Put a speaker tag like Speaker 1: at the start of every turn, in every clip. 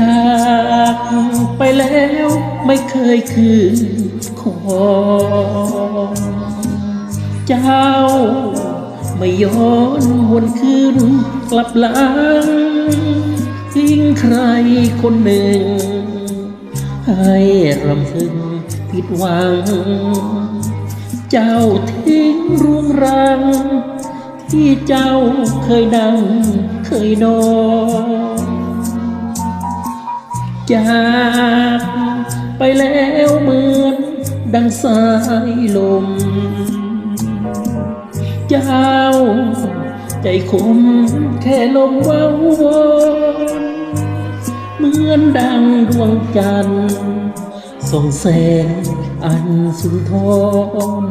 Speaker 1: ากไปแล้วไม่เคยคืนขอเจ้า ไม่ย้อนวนคืนกลับหลังทิ้งใครคนหนึ่ง ให้รำพึงผิดหวัง เจ้าทิ้งร่วงรัง ที่เจ้าเคยนั่งเคยนอน จากไปแล้วเหมือนดังสายลม เจ้า ใจคมแค่ลมเว้าวนเหมือนดังดวงจันทร์ส่องแสงอันสุนทร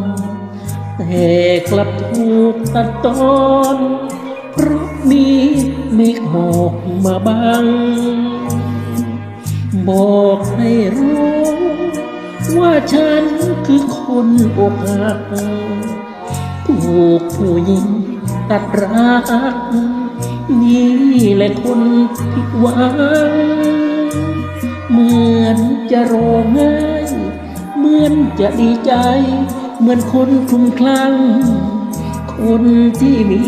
Speaker 1: แต่กลับถูกตัดตอนเพราะมีเมฆหมอกมาบัง บอกให้รู้ ว่าฉันคือคนอกหักถูกผู้หญิงตัดรัก นี่แหละคนผิดหวังเหมือนจะร้องไห้เหมือนจะดีใจ เหมือนคนคลุ้มคลั่ง คนที่มี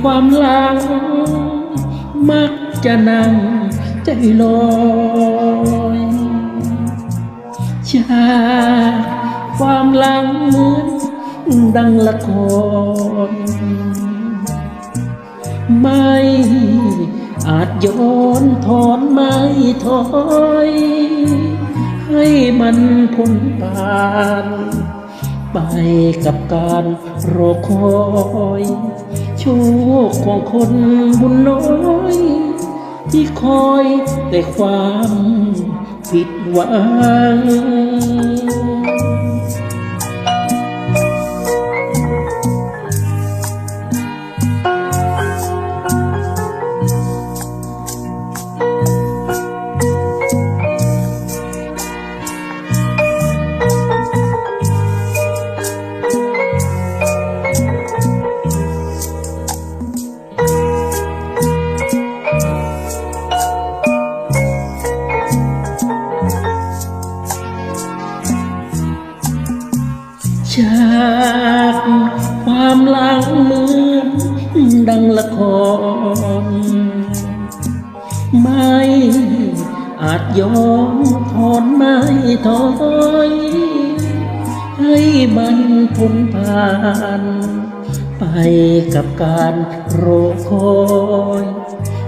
Speaker 1: ความหลัง มักจะนั่งใจลอย ชาความหลังเหมือนดังละครไม่อาจย้อนถอนไม่ถอยให้มันพ้นผ่านไปกับการรอคอย โชคของคนบุญน้อย ที่คอยแต่ความผิดหวัง จากความหลังเหมือดังละคร ไม่อาจยอมถอนไม่ถอยให้มันพ้นผ่าน ไปกับการรอคอย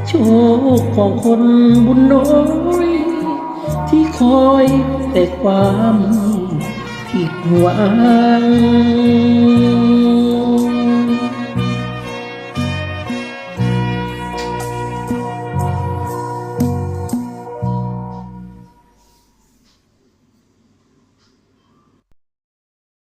Speaker 1: โชคของคนบุญน้อย ที่คอยแต่ความ ผิดหวัง